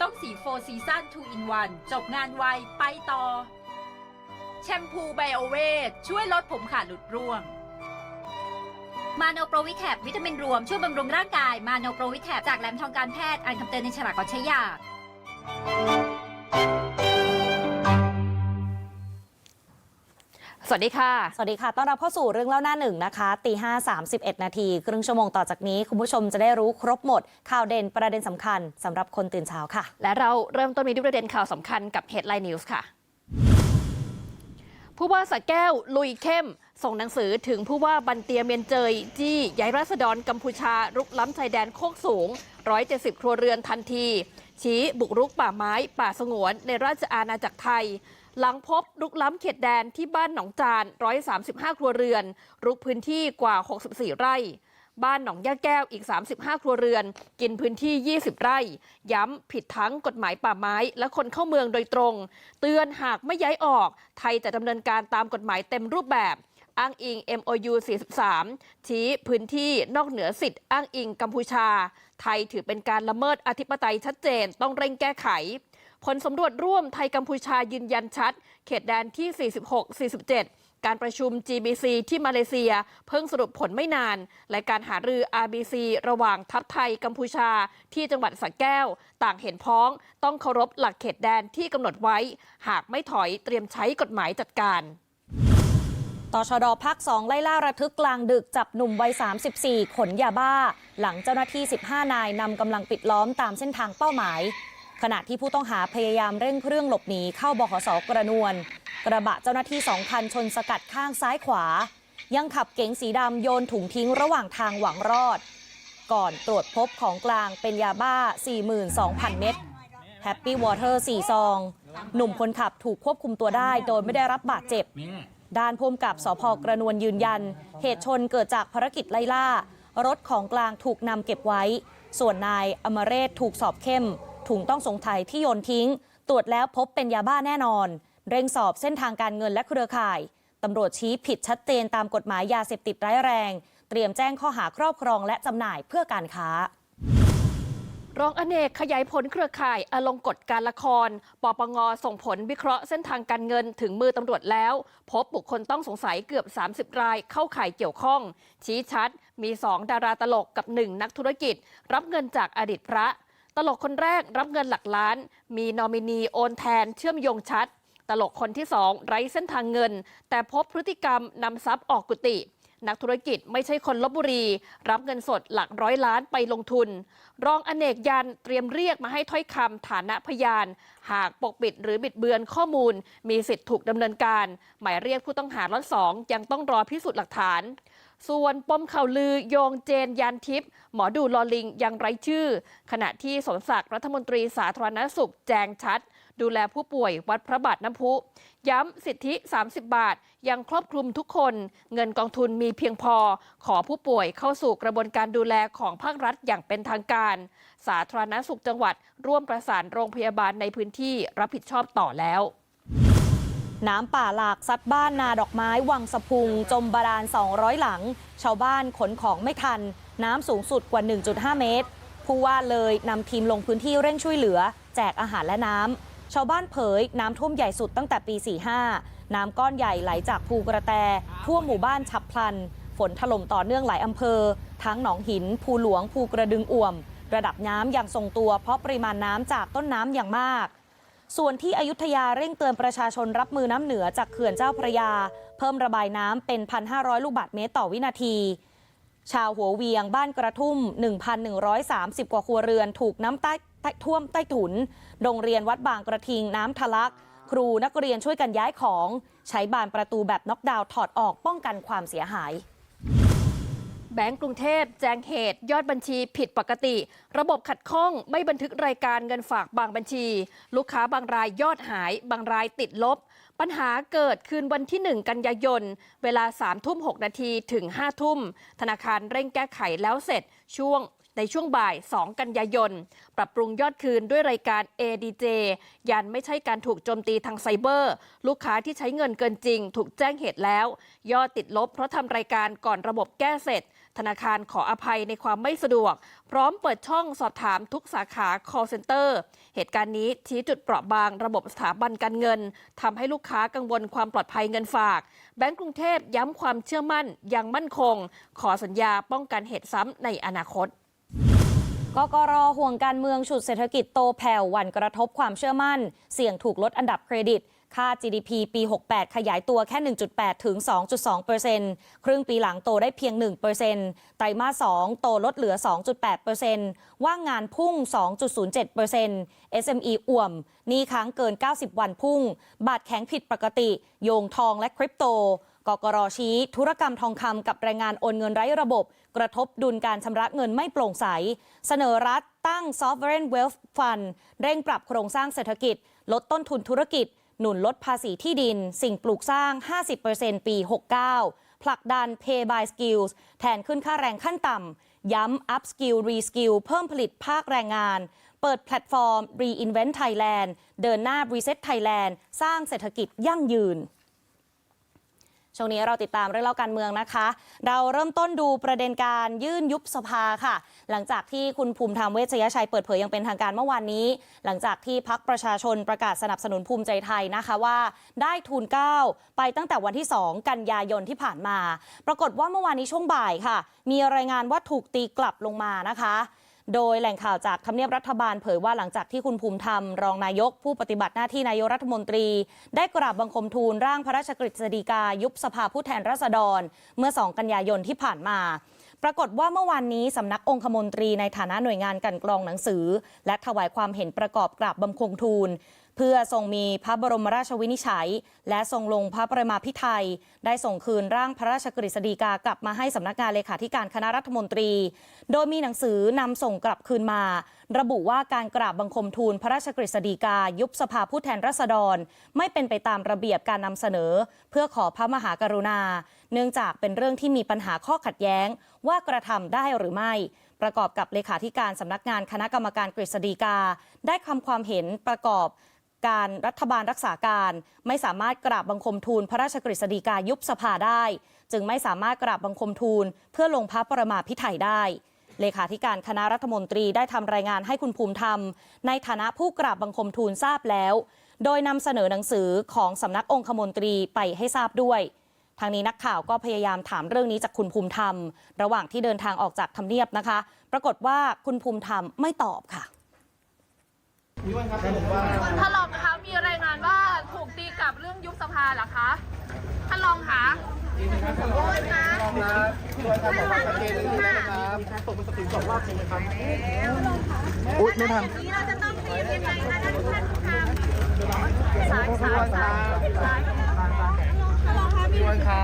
ต้องสีโฟซีซัน2 in 1 จบงานไว ไปต่อ แชมพูไบโอเวทช่วยลดผมขาดหลุดร่วง มาโนโปรวิแคปวิตามินรวม ช่วยบำรุงร่างกาย มาโนโปรวิแคปจากแหลมทองการแพทย์อ่านคำเตือนในฉลากก่อนใช้ยา สวัสดีค่ะ สวัสดีค่ะ ต้อนรับเข้าสู่เรื่องเล่าหน้าหนึ่งนะคะตีห้าสามสิบเอ็ดนาทีครึ่งชั่วโมงต่อจากนี้ คุณผู้ชมจะได้รู้ครบหมด ข่าวเด่นประเด็นสำคัญสำหรับคนตื่นเช้าค่ะ และเราเริ่มต้นมีด้วยประเด็นข่าวสำคัญกับ Headline News ค่ะ ผู้ว่าสระแก้วลุยเข้ม ส่งหนังสือถึงผู้ว่าบันเตียเมียนเจยจี้ย้ายราษฎรกัมพูชารุกล้ำชายแดนโคกสูง 170 ครัวเรือนทันที ชี้บุกรุกป่าไม้ ป่าสงวนในราชอาณาจักรไทยหลังพบรุกล้ำเขตแดนที่บ้านหนองจาน 135 ครัวเรือน รุกพื้นที่กว่า 64 ไร่ บ้านหนองย่าแก้วอีก 35 ครัวเรือน กินพื้นที่ 20 ไร่ ย้ำผิดทั้งกฎหมายป่าไม้ และคนเข้าเมืองโดยตรง เตือนหากไม่ย้ายออก ไทยจะดำเนินการตามกฎหมายเต็มรูปแบบอ้างอิง MOU 43 ชี้พื้นที่นอกเหนือสิทธิ์อ้างอิงกัมพูชา ไทยถือเป็นการละเมิดอธิปไตยชัดเจนต้องเร่งแก้ไข ผลสำรวจร่วมไทยกัมพูชายืนยันชัด เขตแดนที่ 46-47การประชุม GBC ที่มาเลเซีย เพิ่งสรุปผลไม่นาน และการหารือ RBC ระหว่างทัพไทยกัมพูชาที่จังหวัดสระแก้ว ต่างเห็นพ้อง ต้องเคารพหลักเขตแดนที่กำหนดไว้ หากไม่ถอยเตรียมใช้กฎหมายจัดการตชดภาค 2 ไล่ล่าระทึกกลางดึกจับหนุ่มวัย 34 ขนยาบ้า หลังเจ้าหน้าที่ 15 นายนำกำลังปิดล้อมตามเส้นทางเป้าหมาย ขณะที่ผู้ต้องหาพยายามเร่งเครื่องหลบหนีเข้าบขสกระนวล กระบะเจ้าหน้าที่สองคันชนสกัดข้างซ้ายขวา ยังขับเก๋งสีดำโยนถุงทิ้งระหว่างทางหวังรอด ก่อนตรวจพบของกลางเป็นยาบ้า 42,000 เม็ดแฮปปี้วอเตอร์4ซอง หนุ่มคนขับถูกควบคุมตัวได้โดยไม่ได้รับบาดเจ็บ ด้านภูมิกับสพกระนวลยืนยัน เหตุชนเกิดจากภารกิจไล่ล่า รถของกลางถูกนำเก็บไว้ ส่วนนายอมเรศถูกสอบเข้ม ถุงต้องสงสัยที่โยนทิ้ง ตรวจแล้วพบเป็นยาบ้าแน่นอน เร่งสอบเส้นทางการเงินและเครือข่ายตำรวจชี้ผิดชัดเจนตามกฎหมายยาเสพติดร้ายแรง เตรียมแจ้งข้อหาครอบครองและจำหน่ายเพื่อการค้ารองอเนกขยายผลเครือข่ายอลงกฎการละคร ปปงส่งผลวิเคราะห์เส้นทางการเงินถึงมือตำรวจแล้ว พบบุคคลต้องสงสัยเกือบ 30 รายเข้าข่ายเกี่ยวข้อง ชี้ชัด มี 2 ดาราตลกกับ 1 นักธุรกิจ รับเงินจากอดีตพระ ตลกคนแรกรับเงินหลักล้าน มีนอมินีโอนแทนเชื่อมโยงชัด ตลกคนที่สองไร้เส้นทางเงิน แต่พบพฤติกรรมนำทรัพย์ออกกุฏิ นักธุรกิจไม่ใช่คนลบบุรี รับเงินสดหลักร้อยล้านไปลงทุน รองอเนกยันเตรียมเรียกมาให้ถ้อยคำฐานะพยาน หากปกปิดหรือบิดเบือนข้อมูล มีสิทธิ์ถูกดำเนินการ หมายเรียกผู้ต้องหาล็อตสองยังต้องรอพิสูจน์หลักฐาน ส่วนปมข่าวลือโยงเจนยานทิพย์หมอดูลอลิงยังไร้ชื่อ ขณะที่สมศักดิ์รัฐมนตรีสาธารณสุขแจงชัด ดูแลผู้ป่วยวัดพระบาทน้ำพุ ย้ำสิทธิ 30 บาท ยังครอบคลุมทุกคน เงินกองทุนมีเพียงพอ ขอผู้ป่วยเข้าสู่กระบวนการดูแลของภาครัฐอย่างเป็นทางการ สาธารณสุขจังหวัด ร่วมประสานโรงพยาบาลในพื้นที่รับผิดชอบต่อแล้วน้ำป่าหลากซัดบ้านนาดอกไม้ วังสะพุง จมบาดาล 200 หลัง ชาวบ้านขนของไม่ทัน น้ำสูงสุดกว่า 1.5 เมตร ผู้ว่าเลยนำทีมลงพื้นที่เร่งช่วยเหลือ แจกอาหารและน้ำ ชาวบ้านเผยน้ำท่วมใหญ่สุดตั้งแต่ปี 45 น้ำก้อนใหญ่ไหลจากภูกระแตทั่วหมู่บ้านฉับพลัน ฝนถล่มต่อเนื่องหลายอำเภอ ทั้งหนองหิน ภูหลวง ภูกระดึงอ่วม ระดับน้ำยังทรงตัวเพราะปริมาณน้ำจากต้นน้ำอย่างมากส่วนที่อยุธยาเร่งเตือนประชาชนรับมือน้ำเหนือจากเขื่อนเจ้าพระยา เพิ่มระบายน้ำเป็น 1,500 ลูกบาศก์เมตรต่อวินาที ชาวหัวเวียงบ้านกระทุ่ม 1,130 กว่าครัวเรือนถูกน้ำใต้ ใต้ท่วมใต้ถุน โรงเรียนวัดบางกระทิงน้ำทะลัก ครูนักเรียนช่วยกันย้ายของ ใช้บานประตูแบบน็อกดาวน์ถอดออกป้องกันความเสียหายแบงก์กรุงเทพแจ้งเหตุ ยอดบัญชีผิดปกติ ระบบขัดข้องไม่บันทึกรายการเงินฝากบางบัญชี ลูกค้าบางรายยอดหาย บางรายติดลบ ปัญหาเกิดคืนวันที่ 1 กันยายน เวลา3ทุ่ม6นาทีถึง5ทุ่ม ธนาคารเร่งแก้ไขแล้วเสร็จช่วง ในช่วงบ่าย 2 กันยายน ปรับปรุงยอดคืนด้วยรายการ ADJ ยันไม่ใช่การถูกโจมตีทางไซเบอร์ ลูกค้าที่ใช้เงินเกินจริง ถูกแจ้งเหตุแล้ว ยอดติดลบเพราะทำรายการก่อนระบบแก้เสร็จ ธนาคารขออภัยในความไม่สะดวก พร้อมเปิดช่องสอบถามทุกสาขา call center เหตุการณ์นี้ชี้จุดเปราะบางระบบสถาบันการเงินทำให้ลูกค้ากังวลความปลอดภัยเงินฝาก แบงก์กรุงเทพย้ำความเชื่อมั่นยังมั่นคง ขอสัญญาป้องกันเหตุซ้ำในอนาคต กกรห่วงการเมืองฉุดเศรษฐกิจโตแผ่วหวั่นกระทบความเชื่อมั่น เสี่ยงถูกลดอันดับเครดิต ค่า GDP ปี 68 ขยายตัวแค่ 1.8 ถึง 2.2เปอร์เซ็นต์ครึ่งปีหลังโตได้เพียง 1 เปอร์เซ็นต์ไตรมาส 2 โตลดเหลือ 2.8 เปอร์เซ็นต์ว่างงานพุ่ง 2.07 เปอร์เซ็นต์ SME อ่วมหนี้ค้างเกิน 90 วันพุ่ง บาทแข็งผิดปกติ โยงทองและคริปโต กกรชี้ธุรกรรมทองคำกับแรงงานโอนเงินไร้ระบบ กระทบดุลการชำระเงินไม่โปร่งใส เสนอรัฐตั้ง Sovereign Wealth Fund เร่งปรับโครงสร้างเศรษฐกิจ ลดต้นทุนธุรกิจ หนุนลดภาษีที่ดิน สิ่งปลูกสร้าง 50%ปี 69 ผลักดัน Pay by Skills แทนขึ้นค่าแรงขั้นต่ำ ย้ำ Up Skill Re Skill เพิ่มผลิตภาคแรงงาน เปิดแพลตฟอร์ม Reinvent Thailand เดินหน้า Reset Thailand สร้างเศรษฐกิจยั่งยืน ช่วงนี้เราติดตามเรื่องเล่าการเมืองนะคะ เราเริ่มต้นดูประเด็นการยื่นยุบสภาค่ะ หลังจากที่คุณภูมิธรรมเวชยชัยเปิดเผยอย่างเป็นทางการเมื่อวานนี้ หลังจากที่พักประชาชนประกาศสนับสนุนภูมิใจไทยนะคะว่า ได้ทุนเก้าไปตั้งแต่วันที่ 2 กันยายนที่ผ่านมา ปรากฏว่าเมื่อวานนี้ช่วงบ่ายค่ะ มีรายงานว่าถูกตีกลับลงมานะคะ โดยแหล่งข่าวจากทำเนียบรัฐบาลเผยว่าหลังจากที่คุณภูมิธรรม รองนายก ผู้ปฏิบัติหน้าที่นายกรัฐมนตรี ได้กราบบังคมทูลร่างพระราชกฤษฎีกายุบสภาผู้แทนราษฎร เมื่อ 2 กันยายนที่ผ่านมาปรากฏว่าเมื่อวานนี้สำนักองคมนตรีในฐานะหน่วยงานกันกรองหนังสือ และถวายความเห็นประกอบกราบบังคมทูล เพื่อทรงมีพระบรมราชวินิจฉัย และทรงลงพระประมาพิไทย ได้ส่งคืนร่างพระราชกฤษฎีกากลับมาให้สำนักงานเลขาธิการคณะรัฐมนตรี โดยมีหนังสือนำส่งกลับคืนมา ระบุว่าการกราบบังคมทูลพระราชกฤษฎีกายุบสภาผู้แทนราษฎร ไม่เป็นไปตามระเบียบการนำเสนอ เพื่อขอพระมหากรุณา เนื่องจากเป็นเรื่องที่มีปัญหาข้อขัดแย้ง ว่ากระทำได้หรือไม่ประกอบกับเลขาธิการสำนักงานคณะกรรมการกฤษฎีกา ได้คำความเห็นประกอบ การรัฐบาลรักษาการ ไม่สามารถกราบบังคมทูล พระราชกฤษฎีกายุบสภาได้ จึงไม่สามารถกราบบังคมทูล เพื่อลงพระประมาพิไทยได้ เลขาธิการคณะรัฐมนตรีได้ทำรายงานให้คุณภูมิธรรม ในฐานะผู้กราบบังคมทูลทราบแล้ว โดยนำเสนอหนังสือของสำนักองคมนตรีไปให้ทราบด้วยทางนี้นักข่าวก็พยายามถามเรื่องนี้จากคุณภูมิธรรม ระหว่างที่เดินทางออกจากทำเนียบนะคะ ปรากฏว่าคุณภูมิธรรมไม่ตอบค่ะ ท่านรองคะมีรายงานว่าถูกตีกลับเรื่องยุบสภาเหรอคะท่านรองคะโอ้ยนะท่านรองชัดเจนเลยนะครับส่งมาสติสองรอบจริงไหมครับอุ๊ยไม่ทันนี้เราจะต้องตียังไงคะท่านท่านทำสายสายสายสายท่านรองคะมีรอบจริงไหมคะ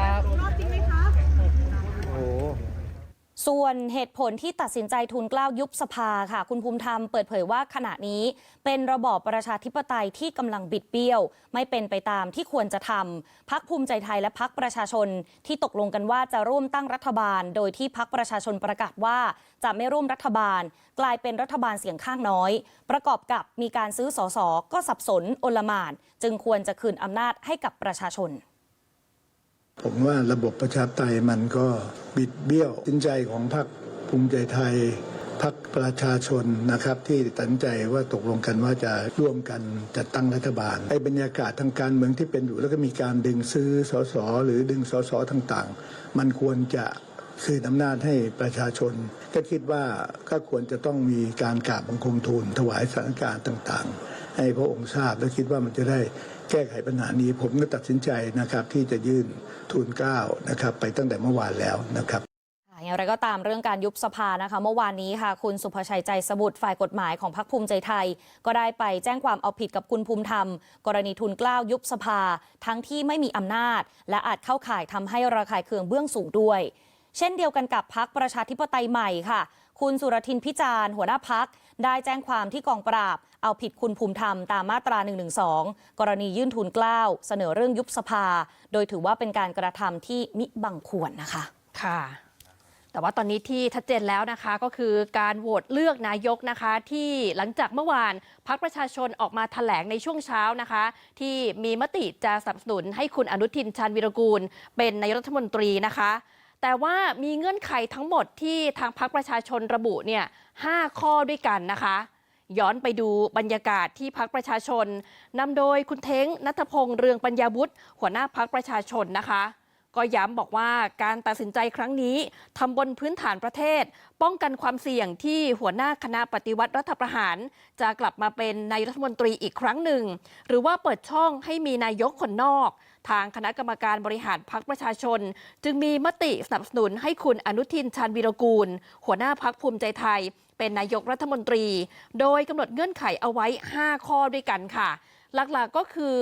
ส่วนเหตุผลที่ตัดสินใจทุนเกล้ายุบสภาค่ะ คุณภูมิธรรมเปิดเผยว่าขณะนี้ เป็นระบอบประชาธิปไตยที่กำลังบิดเบี้ยว ไม่เป็นไปตามที่ควรจะทำพักภูมิใจไทยและพักประชาชน ที่ตกลงกันว่าจะร่วมตั้งรัฐบาล โดยที่พักประชาชนประกาศว่าจะไม่ร่วมรัฐบาล กลายเป็นรัฐบาลเสียงข้างน้อย ประกอบกับมีการซื้อสอสอก็สับสนโอลมานจึงควรจะคืนอำนาจให้กับประชาชน ผมว่าระบบประชาธิปไตยมันก็บิดเบี้ยวสินใจของพรรคภูมิใจไทยพรรคประชาชนนะครับที่ตัดสินใจว่าตกลงกันว่าจะร่วมกันจัดตั้งรัฐบาลไอ้บรรยากาศทางการเมืองที่เป็นอยู่แล้วก็มีการดึงซื้อสสหรือดึงสสต่างๆ มันควรจะคืนอำนาจให้ประชาชน ก็คิดว่าก็ควรจะต้องมีการกราบบังคมทูลถวายสถานการณ์ต่าง ๆ ให้พระองค์ทราบและคิดว่ามันจะได้ แก้ไขปัญหานี้ผมก็ตัดสินใจนะครับที่จะยื่นทูลเกล้านะครับไปตั้งแต่เมื่อวานแล้วนะครับอย่างไรก็ตามเรื่องการยุบสภานะคะ เมื่อวานนี้ค่ะ คุณสุภชัยใจสมุทรฝ่ายกฎหมายของพรรคภูมิใจไทย ก็ได้ไปแจ้งความเอาผิดกับคุณภูมิธรรม กรณีทุนเกล้ายุบสภา ทั้งที่ไม่มีอำนาจ และอาจเข้าข่ายทำให้ระคายเคืองเบื้องสูงด้วย เช่นเดียวกันกับพักประชาธิปไตยใหม่ค่ะ คุณสุรทินพิจารณ์หัวหน้าพัก ได้แจ้งความที่กองปราบ เอาผิดคุณภูมิธรรมตามมาตรา 112 กรณียื่นทุนกล้าวเสนอเรื่องยุบสภา โดยถือว่าเป็นการกระทำที่มิบังควรนะคะ ค่ะแต่ว่าตอนนี้ที่ชัดเจนแล้วนะคะก็คือการโหวตเลือกนายกนะคะ ที่หลังจากเมื่อวานพักประชาชนออกมาแถลงในช่วงเช้านะคะ ที่มีมติจะสนับสนุนให้คุณอนุทินชาญวิรกูล เป็นนายกรัฐมนตรีนะคะ แต่ว่ามีเงื่อนไขทั้งหมดที่ทางพักประชาชนระบุเนี่ยห้าข้อด้วยกันนะคะ ย้อนไปดูบรรยากาศที่พักประชาชนนำโดยคุณเท้งนัทพงษ์เรืองปัญญาวุฒิหัวหน้าพักประชาชนนะคะ ก็ย้ำบอกว่าการตัดสินใจครั้งนี้ทำบนพื้นฐานประเทศ ป้องกันความเสี่ยงที่หัวหน้าคณะปฏิวัติรัฐประหาร จะกลับมาเป็นนายรัฐมนตรีอีกครั้งหนึ่ง หรือว่าเปิดช่องให้มีนายกคนนอก ทางคณะกรรมการบริหารพักประชาชน จึงมีมติสนับสนุนให้คุณอนุทินชาญวีรกูล หัวหน้าพักภูมิใจไทย เป็นนายกรัฐมนตรี โดยกำหนดเงื่อนไขเอาไว้ 5 ข้อด้วยกันค่ะ หลักๆก็คือ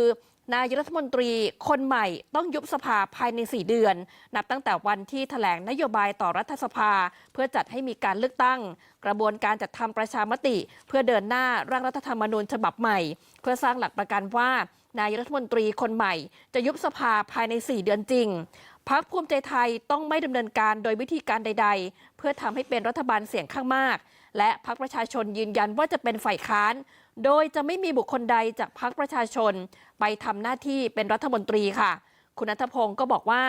นายกรัฐมนตรีคนใหม่ต้องยุบสภาภายใน 4 เดือน นับตั้งแต่วันที่แถลงนโยบายต่อรัฐสภา เพื่อจัดให้มีการเลือกตั้ง กระบวนการจัดทำประชามติ เพื่อเดินหน้าร่างรัฐธรรมนูญฉบับใหม่ เพื่อสร้างหลักประกันว่า นายรัฐมนตรีคนใหม่ จะยุบสภาภายใน 4 เดือนจริงพักภูมิใจไทยต้องไม่ดำเนินการโดยวิธีการใด ๆ เพื่อทำให้เป็นรัฐบาลเสียงข้างมาก และพักประชาชนยืนยันว่าจะเป็นฝ่ายค้าน โดยจะไม่มีบุคคลใดจากพักประชาชน ไปทำหน้าที่เป็นรัฐมนตรีค่ะ คุณนัทพงศ์ก็บอกว่า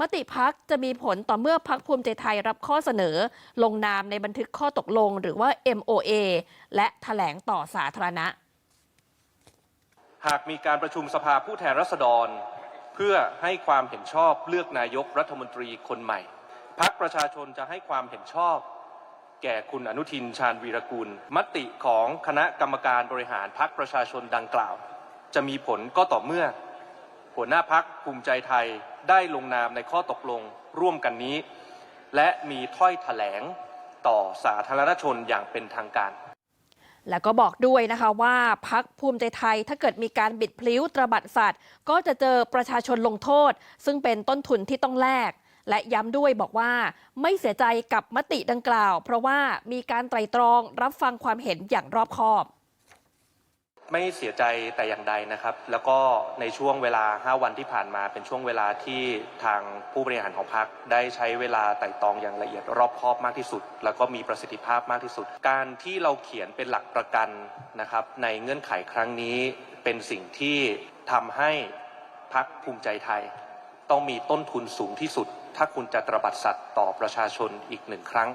มติพักจะมีผลต่อเมื่อพักภูมิใจไทยรับข้อเสนอ ลงนามในบันทึกข้อตกลงหรือว่า MOA และแถลงต่อสาธารณะ หากมีการประชุมสภาผู้แทนราษฎร เพื่อให้ความเห็นชอบเลือกนายกรัฐมนตรีคนใหม่พักประชาชนจะให้ความเห็นชอบ แก่คุณอนุทินชาญวีรกุลมติของคณะกรรมการบริหารพักประชาชนดังกล่าว จะมีผลก็ต่อเมื่อ หัวหน้าพักภูมิใจไทยได้ลงนามในข้อตกลงร่วมกันนี้ และมีถ้อยแถลงต่อสาธารณชนอย่างเป็นทางการ แล้วก็บอกด้วยนะคะว่าพักภูมิใจไทยถ้าเกิดมีการบิดพลิ้วตระบัดสัตว์ ก็จะเจอประชาชนลงโทษ ซึ่งเป็นต้นทุนที่ต้องแลกและย้ำด้วยบอกว่าไม่เสียใจกับมติดังกล่าว เพราะว่ามีการไตร่ตรองรับฟังความเห็นอย่างรอบคอบ ไม่เสียใจแต่อย่างใดนะครับ แล้วก็ในช่วงเวลา 5 วันที่ผ่านมาเป็นช่วงเวลาที่ทางผู้บริหารของพรรคได้ใช้เวลาไต่ตองอย่างละเอียดรอบคอบมากที่สุด แล้วก็มีประสิทธิภาพมากที่สุด การที่เราเขียนเป็นหลักประกันนะครับ ในเงื่อนไขครั้งนี้เป็นสิ่งที่ทำให้พรรคภูมิใจไทย ต้องมีต้นทุนสูงที่สุด ถ้าคุณจะตระบัดสัตว์ต่อประชาชนอีกหนึ่งครั้ง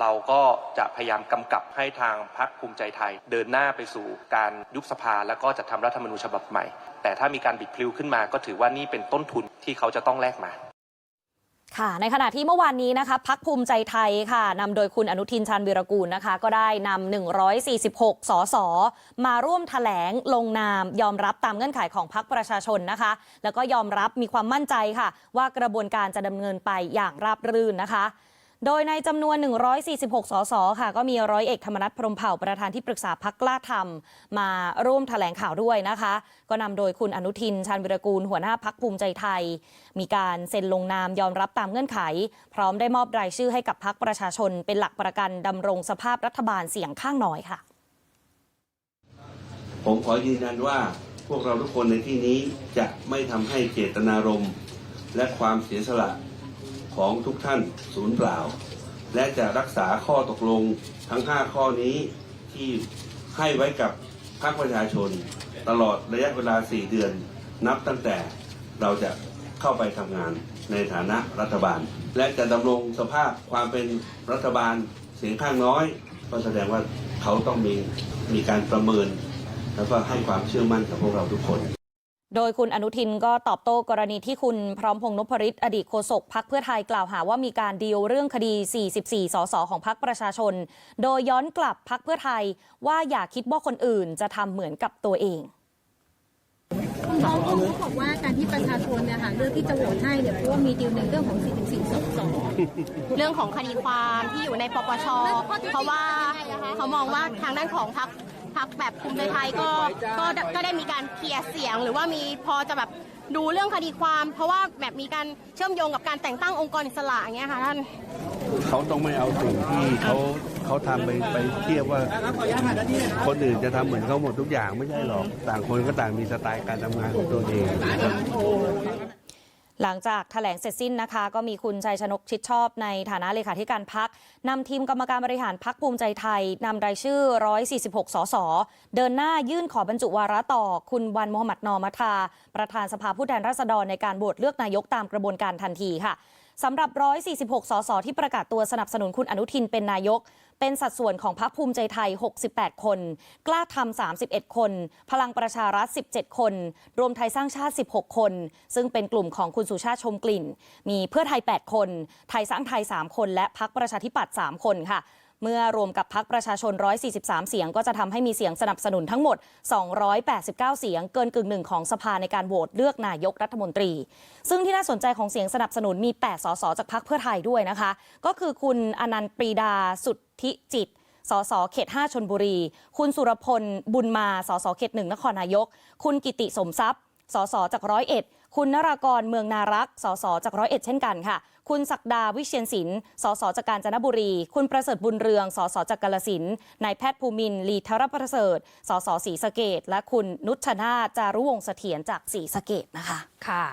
เราก็จะพยายามกำกับให้ทางพรรคภูมิใจไทย เดินหน้าไปสู่การยุบสภาแล้วก็จะทำรัฐธรรมนูญฉบับใหม่ แต่ถ้ามีการบิดพลิ้วขึ้นมาก็ถือว่านี่เป็นต้นทุนที่เขาจะต้องแลกมาค่ะในขณะที่เมื่อวานนี้นะคะพักภูมิใจไทยค่ะนำโดยคุณอนุทินชาญวีรกูลนะคะ ก็ได้นำ 146 สส มาร่วมถแถลงลงนาม ยอมรับตามเงื่อนไขของพักประชาชนนะคะ แล้วก็ยอมรับมีความมั่นใจค่ะ ว่ากระบวนการจะดำเนินไปอย่างราบรื่นนะคะ โดยในจำนวน 146 สส ค่ะ ก็มีร้อยเอกธรรมนัฐพรมเผ่าประธานที่ปรึกษาพักกล้าธรรม มาร่วมถแถลงข่าวด้วยนะคะ ก็นำโดยคุณอนุทิน ชาญวิรกูล หัวหน้าพักภูมิใจไทย มีการเซ็นลงนามยอมรับตามเงื่อนไข พร้อมได้มอบรายชื่อให้กับพักประชาชน เป็นหลักประกันดำรงสภาพรัฐบาลเสียงข้างน้อยค่ะ ผมขอยืนยันว่าพวกเราทุกคนในที่นี้จะไม่ทำให้เจตนารมณ์และความเสียสละ ของทุกท่านสูญเปล่า และจะรักษาข้อตกลงทั้ง 5 ข้อนี้ที่ให้ไว้กับภาคประชาชน ตลอดระยะเวลา 4 เดือน นับตั้งแต่เราจะเข้าไปทำงานในฐานะรัฐบาล และจะดำรงสภาพความเป็นรัฐบาลเสียงข้างน้อย ก็แสดงว่าเขาต้องมีมีการประเมิน แล้วก็ให้ความเชื่อมั่นกับพวกเราทุกคน โดยคุณอนุทินก็ตอบโต้กรณีที่คุณพร้อมพงษ์นพริตอดีตโฆษกพักเพื่อไทยกล่าวหาว่ามีการดีลเรื่องคดี 44 สสของพักประชาชน โดยย้อนกลับพักเพื่อไทยว่าอย่าคิดว่าคนอื่นจะทำเหมือนกับตัวเองคุณน้องเขาบอกว่าการที่ประชาชนเนี่ยค่ะเลือกที่จะโหวตให้เนี่ยเพราะว่ามีดีลในเรื่องของ 44 สส เรื่องของคดีความที่อยู่ในปปช เพราะว่าเขามองว่าทางด้านของพรรค พรรคแบบภูมิใจไทยก็ก็ก็ได้มีการเคลียร์เสียง หรือว่ามีพอจะแบบดูเรื่องคดีความ เพราะว่าแบบมีการเชื่อมโยงกับการแต่งตั้งองค์กรอิสระอย่างเงี้ยค่ะท่านเขาต้องไม่เอาสิ่งที่เขาเขาทำไปไปเทียบว่า คนอื่นจะทำเหมือนเขาหมดทุกอย่างไม่ใช่หรอก ต่างคนก็ต่างมีสไตล์การทำงานของตัวเอง หลังจากถแถลงเสร็จสิ้นนะคะ ก็มีคุณชัยชนกชิดชอบในฐานะเลขาธิการพักนำทีมกรรมการบริหารพักภูมิใจไทยนำรายชื่อ 146 สส เดินหน้ายื่นขอบรรจุวาระต่อ คุณวันโมฮัมหมัดนอมัทา ประธานสภาผู้แทนราษฎรในการโหวตเลือกนายกตามกระบวนการทันทีค่ะสำหรับ 146 สส ที่ประกาศตัวสนับสนุนคุณอนุทินเป็นนายก เป็นสัดส่วนของพรรคภูมิใจไทย 68 คน กล้าทำ 31 คน พลังประชารัฐ 17 คน รวมไทยสร้างชาติ 16 คน ซึ่งเป็นกลุ่มของคุณสุชาติชมกลิ่น มีเพื่อไทย 8 คน ไทยสร้างไทย 3 คน และพรรคประชาธิปัตย์ 3 คนค่ะ เมื่อรวมกับพักประชาชน 143 เสียง ก็จะทำให้มีเสียงสนับสนุนทั้งหมด 289 เสียง เกินกึ่งหนึ่งของสภาในการโหวตเลือกนายกรัฐมนตรี ซึ่งที่น่าสนใจของเสียงสนับสนุนมี 8 สสจากพักเพื่อไทยด้วยนะคะ ก็คือคุณอนันต์ปรีดาสุทธิจิตสสเขต 5 ชนบุรี คุณสุรพล บุญมา สสเขต 1 นครนายก คุณกิติสมทรัพย์ สสจากร้อยเอ็ด คุณนรากร เมืองนารัก สสจากร้อยเอ็ดเช่นกันค่ะ คุณศักดาวิเชียนศิลป์สสจากกาญจนบุรี คุณประเสริฐบุญเรือง สสจากกาลสินนายแพทย์ภูมินทร์ลีทรประเสริฐ สสศรีสะเกดและคุณนุชนาจารุวงศ์เสถียรจากศรีสะเกดนะคะ ค่ะ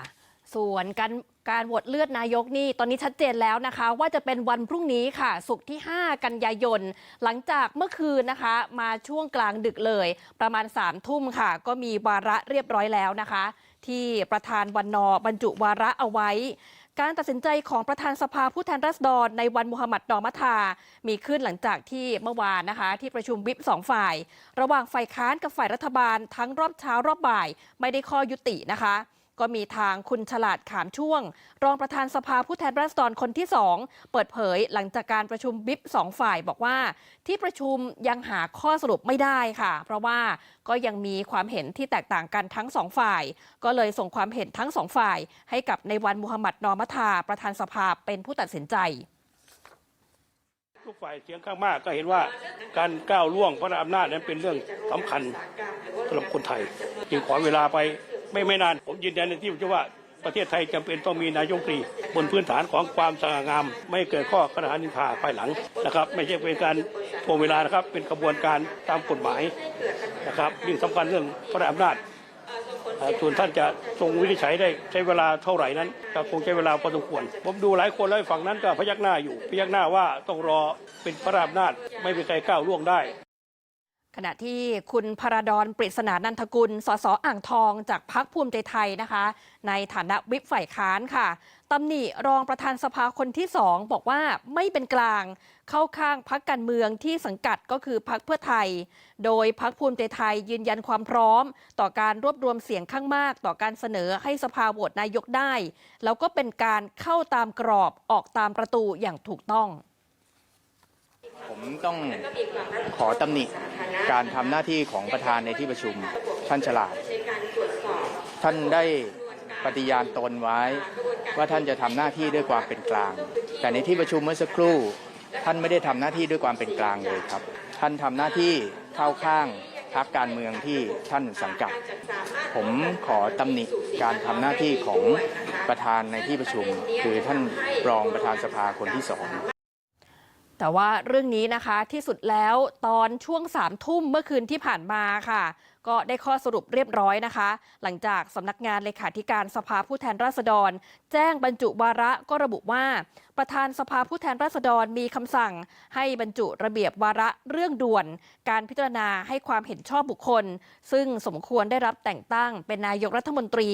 ส่วนการการโหวตเลือดนายกนี่ตอนนี้ชัดเจนแล้วนะคะ ว่าจะเป็นวันพรุ่งนี้ค่ะ ศุกร์ที่ 5 กันยายน หลังจากเมื่อคืนนะคะ มาช่วงกลางดึกเลย ประมาณ3ามทุ่มค่ะ ก็มีวาระเรียบร้อยแล้วนะคะ ที่ประธานวันนอบรรจุวาระเอาไว้ การตัดสินใจของประธานสภาผู้แทนราษฎรในวันมุฮัมหมัดดอมัทา มีขึ้นหลังจากที่เมื่อวานนะคะ ที่ประชุมวิปสองฝ่าย ระหว่างฝ่ายค้านกับฝ่ายรัฐบาลทั้งรอบเช้ารอบบ่าย ไม่ได้ข้อยุตินะคะ ก็มีทางคุณฉลาดขามช่วง รองประธานสภาผู้แทนราษฎรคนที่สองเปิดเผยหลังจากการประชุมวิปสองฝ่ายบอกว่า ที่ประชุมยังหาข้อสรุปไม่ได้ค่ะ เพราะว่าก็ยังมีความเห็นที่แตกต่างกันทั้งสองฝ่าย ก็เลยส่งความเห็นทั้งสองฝ่าย ให้กับในวันมุฮัมหมัดนอมัทาประธานสภาเป็นผู้ตัดสินใจทุกฝ่ายเสียงข้างมากก็เห็นว่าการก้าวล่วงพระอำนาจนั้นเป็นเรื่องสำคัญสำหรับคนไทย จึงขอเวลาไป ไม่ไม่นาน ผมยืนยันในที่ประว่าประเทศไทยจำเป็นต้องมีนายกกรีบนพื้นฐานของความสง่างาม ไม่เกิดข้อกระหานินทาภายหลังนะครับ ไม่ใช่เป็นการทวงเวลานะครับ เป็นกระบวนการตามกฎหมายนะครับยิ่งสำคัญเรื่องพระอำนาจส่วนท่านจะทรงวินิจฉัยได้ใช้เวลาเท่าไหร่นั้นก็คงใช้เวลาพอสมควร ผมดูหลายคนแล้วฝั่งนั้นก็พยักหน้าอยู่ พยักหน้าว่าต้องรอเป็นพระอำนาจไม่มีใครก้าวล่วงได้ ขณะที่คุณพระดอนปริศนานันทกุล สสอ่างทองจากพักภูมิใจไทยนะคะ ในฐานะวิปฝ่ายค้านค่ะตำหนิรองประธานสภาคนที่สองบอกว่าไม่เป็นกลาง เข้าข้างพักการเมืองที่สังกัดก็คือพักเพื่อไทย โดยพักภูมิใจไทยยืนยันความพร้อม ต่อการรวบรวมเสียงข้างมาก ต่อการเสนอให้สภาโหวตนายกได้ แล้วก็เป็นการเข้าตามกรอบออกตามประตูอย่างถูกต้อง ผมต้องขอตำหนิการทำหน้าที่ของประธานในที่ประชุมท่านฉลาด ท่านได้ปฏิญาณตนไว้ ว่าท่านจะทำหน้าที่ด้วยความเป็นกลาง แต่ในที่ประชุมเมื่อสักครู่ ท่านไม่ได้ทำหน้าที่ด้วยความเป็นกลางเลยครับ ท่านทำหน้าที่เข้าข้างพรรคการเมืองที่ท่านสังกัด ผมขอตำหนิการทำหน้าที่ของประธานในที่ประชุม คือท่านรองประธานสภาคนที่สอง แต่ว่าเรื่องนี้นะคะที่สุดแล้วตอนช่วงสามทุ่มเมื่อคืนที่ผ่านมาค่ะ ก็ได้ข้อสรุปเรียบร้อยนะคะ หลังจากสำนักงานเลขาธิการสภาผู้แทนราษฎร แจ้งบรรจุวาระก็ระบุว่า ประธานสภาผู้แทนราษฎรมีคำสั่ง ให้บรรจุระเบียบวาระเรื่องด่วน การพิจารณาให้ความเห็นชอบบุคคล ซึ่งสมควรได้รับแต่งตั้งเป็นนายกรัฐมนตรี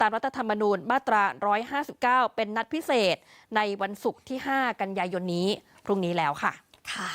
ตามรัฐธรรมนูญมาตรา 159 เป็นนัดพิเศษ ในวันศุกร์ที่ 5 กันยายนนี้ พรุ่งนี้แล้วค่ะ ค่ะ